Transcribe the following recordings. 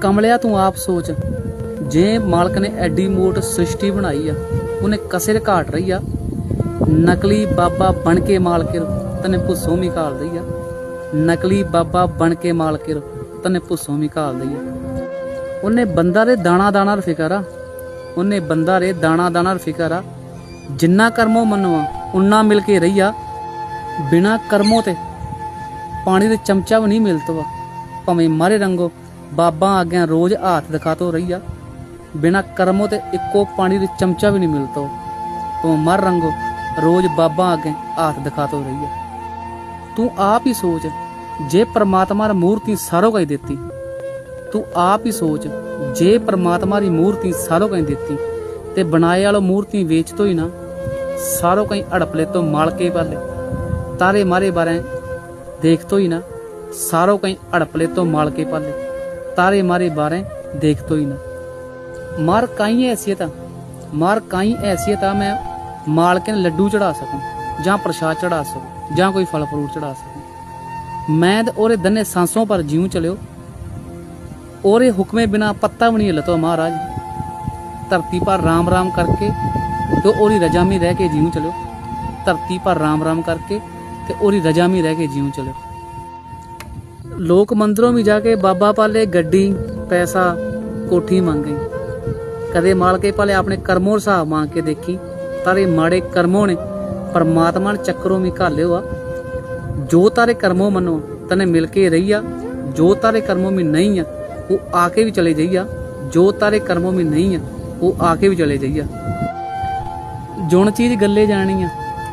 ਕਮਲਿਆ, ਤੂੰ ਆਪ ਸੋਚ। ਜੇ ਮਾਲਕ ਨੇ ਐਡੀ ਮੋਟ ਸ੍ਰਿਸ਼ਟੀ ਬਣਾਈ ਆ, ਉਹਨੇ ਕਸਰ ਘਾਟ ਰਹੀ ਆ? ਨਕਲੀ ਬਾਬਾ ਬਣ ਕੇ ਮਾਲਕਿਰ ਤਨੇ ਭੁੱਸੋਂ ਵੀ ਘਾਲ ਦਈ ਆ। ਨਕਲੀ ਬਾਬਾ ਬਣ ਕੇ ਮਾਲਕਿਰ ਤਨੇ ਭੁੱਸੋਂ ਵੀ ਘਾਲ ਦਈ ਆ। ਉਹਨੇ ਬੰਦਾ ਦੇ ਦਾਣਾ ਦਾਣਾ ਰ ਫਿਕਰ ਆ। ਉਹਨੇ ਬੰਦਾ ਰੇ ਦਾਣਾ ਦਾਣਾ ਰ ਫਿਕਰ ਆ। ਜਿੰਨਾ ਕਰਮੋ ਮਨਵਾ ਉਨਾ ਮਿਲ ਕੇ ਰਹੀਆ ਬਿਨਾ ਕਰਮੋ ਤੇ ਪਾਣੀ ਦੇ ਚਮਚਾ ਵੀ ਨਹੀਂ ਮਿਲਤਵਾ ਭਾਵੇਂ ਮਾਰੇ ਰੰਗੋ, ਬਾਬਾ ਆਗਿਆ ਰੋਜ਼ ਹੱਥ ਦਿਖਾ ਦਿਖਾਤੋ ਰਹੀਆ ਬਿਨਾ ਕਰਮੋ ਤੇ ਇੱਕੋ ਪਾਣੀ ਦੇ ਚਮਚਾ ਵੀ ਨਹੀਂ ਮਿਲਤੋ। ਤੂੰ ਮਰ ਰੰਗੋ, ਰੋਜ਼ ਬਾਬਾ ਆਗੇ ਹੱਥ ਦਿਖਾ ਤੋ ਰਹੀਆ ਤੂੰ ਆਪ ਹੀ ਸੋਚ, ਜੇ ਪਰਮਾਤਮਾ ਦੀ ਮੂਰਤੀ ਸਾਰੋ ਕਈ ਦਿੱਤੀ। ਤੂੰ ਆਪ ਹੀ ਸੋਚ, ਜੇ ਪ੍ਰਮਾਤਮਾ ਦੀ ਮੂਰਤੀ ਸਾਰੋ ਕਈ ਦਿੱਤੀ, ਤੇ ਬਣਾਏ ਵਾਲੋ ਮੂਰਤੀ ਵੇਚ ਤੋ ਹੀ ਨਾ। ਸਾਰੋ ਕਈ ਅੜਪਲੇ ਤੋਂ ਮਾਲ ਕੇ ਪਾਲੇ ਤਾਰੇ ਮਾਰੇ ਬਾਰੇ ਦੇਖ ਤੋ ਹੀ ਨਾ। ਸਾਰੋ ਕਈ ਅੜਪਲੇ ਤੋਂ ਮਾਲ ਕੇ ਪਾਲੇ। ਤਾਰੇ ਮਾਰੇ ਬਾਰੇ ਦੇਖ ਤੋ ਹੀ ਨਾ। ਮਾਰ ਕਾਈ ਐਸੀਅਤ ਆ? ਮਾਰ ਕਾਈ ਐਸੀਅਤ ਆ ਮੈਂ ਮਾਲਕ ਲੱਡੂ ਚੜਾ ਸਕੂੰ, ਜਾਂ ਪ੍ਰਸ਼ਾਦ ਚੜਾ ਸਕੂੰ, ਜਾਂ ਕੋਈ ਫਲ ਫਰੂਟ ਚੜਾ ਸਕੂੰ। ਮੈਂ ਤੇ ਉਹਦੇ ਦੰਨੇ ਸਾਂਸੋਂ ਪਰ ਜਿਉਂ ਚਲਿਓ। ਉਹਦੇ ਹੁਕਮੇ ਬਿਨਾ ਪੱਤਾ ਵੀ ਨਹੀਂ ਹਿਲਤੋ ਮਹਾਰਾਜ। ਧਰਤੀ ਪਰ ਰਾਮ ਰਾਮ ਕਰਕੇ ਤੇ ਉਹਦੀ ਰਜਾ ਮੇ ਰਹਿ ਕੇ ਜਿਉਂ ਚਲਿਓ। ਧਰਤੀ ਪਰ ਰਾਮ ਰਾਮ ਕਰਕੇ ਤੇ ਉਹਦੀ ਰਜਾ ਮੇ ਰਹਿ ਕੇ ਜਿਉਂ ਚਲਿਓ। ਲੋਕ ਮੰਦਰੋਂ ਵੀ ਜਾ ਕੇ ਬਾਬਾ ਪਾਲੇ ਗੱਡੀ, ਪੈਸਾ, ਕੋਠੀ ਮੰਗੇ। ਕਦੇ ਮਾਲਕੇ ਪਾਲੇ ਆਪਣੇ ਕਰਮੋਂ ਹਿਸਾਬ ਮੰਗ ਕੇ ਦੇਖੀ ਤਾਰੇ ਮਾੜੇ ਕਰਮੋਂ ਨੇ, ਪਰਮਾਤਮਾ ਨੇ ਚੱਕਰੋਂ ਵੀ ਘਾਲਿਓ ਆ। ਜੋ ਤਾਰੇ ਕਰਮੋਂ ਮੰਨੋ, ਤਨੇ ਮਿਲ ਕੇ ਰਹੀ ਆ। ਜੋ ਤਾਰੇ ਕਰਮੋਂ ਵੀ ਨਹੀਂ ਆ, ਉਹ ਆ ਕੇ ਵੀ ਚਲੇ ਜਾਈ ਜੋ ਤਾਰੇ ਕਰਮੋਂ ਵੀ ਨਹੀਂ ਆ, ਉਹ ਆ ਕੇ ਵੀ ਚਲੇ ਜਾਈ ਜੁਣ ਚੀਜ਼ ਗੱਲੇ ਜਾਣੀ ਆ,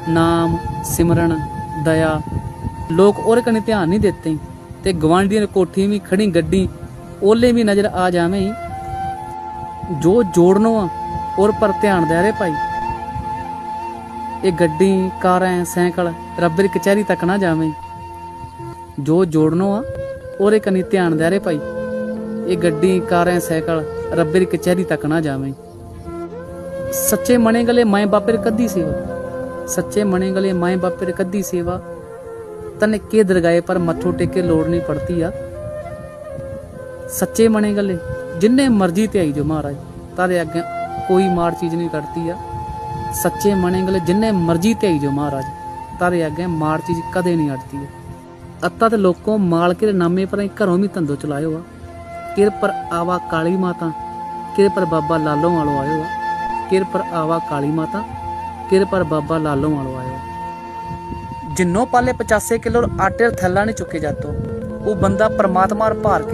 ਨਾਮ, ਸਿਮਰਨ, ਦਇਆ। ਲੋਕ ਉਹਦੇ ਕਨੇ ਧਿਆਨ ਨਹੀਂ ਦਿੱਤੇ। ਤੇ ਗਵਾਂਢੀਆਂ ਦੀ ਕੋਠੀ ਵੀ ਖੜੀ ਗੱਡੀ, ਉਹਲੇ ਵੀ ਨਜ਼ਰ ਆ ਜਾਵੇਂ ਜੋ ਜੋੜਨੋ ਆ ਔਰ ਪਰ ਧਿਆਨ ਦੇ ਰਹੇ ਭਾਈ। ਇਹ ਗੱਡੀ, ਕਾਰਾਂ, ਸਾਈਕਲ, ਰੱਬ ਦੀ ਕਚਹਿਰੀ ਤੱਕ ਨਾ ਜਾਵੇਂ। ਜੋ ਜੋੜਨੋ ਆ, ਉਹਦੇ ਕਨੀ ਧਿਆਨ ਦੇ ਰਹੇ ਭਾਈ। ਇਹ ਗੱਡੀ, ਕਾਰਾਂ, ਸਾਈਕਲ, ਰੱਬ ਦੀ ਕਚਹਿਰੀ ਤੱਕ ਨਾ ਜਾਵੇਂ। ਸੱਚੇ ਮਣੇ ਗਲੇ ਮਾਏ ਬਾਪੇ ਦੀ ਕੱਦੀ ਸੇਵਾ। ਸੱਚੇ ਮਣੇ ਗਲੇ ਮਾਏ ਬਾਪੇ ਦੀ ਕੱਦੀ ਸੇਵਾ। ਤਨੇ ਕੇ ਦਰਗਾਏ ਪਰ ਮੱਥੋ ਟੇਕੇ ਲੋੜ ਨਹੀਂ ਪੜਤੀ ਆ। ਸੱਚੇ ਮਣੇ ਗਲੇ, ਜਿੰਨੇ ਮਰਜ਼ੀ ਤੇ ਆਈ ਜੋ ਮਹਾਰਾਜ ਤਾਰੇ ਅੱਗੇ ਕੋਈ ਮਾਰ ਚੀਜ਼ ਨਹੀਂ ਕਰਤੀ ਆ। ਸੱਚੇ ਮਣੇ ਗਲੇ, ਜਿੰਨੇ ਮਰਜ਼ੀ ਤੇ ਆਈ ਜੋ ਮਹਾਰਾਜ ਤਾਰੇ ਅੱਗੇ ਮਾਰ ਚੀਜ਼ ਕਦੇ ਨਹੀਂ ਅੜਤੀ ਆ। ਅੱਤਾ ਤੇ ਲੋਕੋਂ ਮਾਲ ਕੇ ਨਾਮੇ ਪਰ ਹੀ ਘਰੋਂ ਵੀ ਧੰਦੋ ਚਲਾਇਓ ਆ। ਕਿਰ ਪਰ ਆਵਾ ਕਾਲੀ ਮਾਤਾ ਕਿਰ ਪਰ ਬਾਬਾ ਲਾਲੋ ਵਾਲੋ ਆਇਓ ਆ। ਕਿਰ ਪਰ ਆਵਾ ਕਾਲੀ ਮਾਤਾ ਕਿਰ ਪਰ ਬਾਬਾ ਲਾਲੋ ਵਾਲੋ ਆਇਓ ਜਿੰਨੋਂ ਪਾਲੇ 85 ਕਿਲੋ ਆਟੇ ਦਾ ਥੈਲਾ ਨਹੀਂ ਚੁੱਕੇ ਜਾਤੋ। ਉਹ ਬੰਦਾ ਪਰਮਾਤਮਾ ਰ ਭਾਰ ਕੇ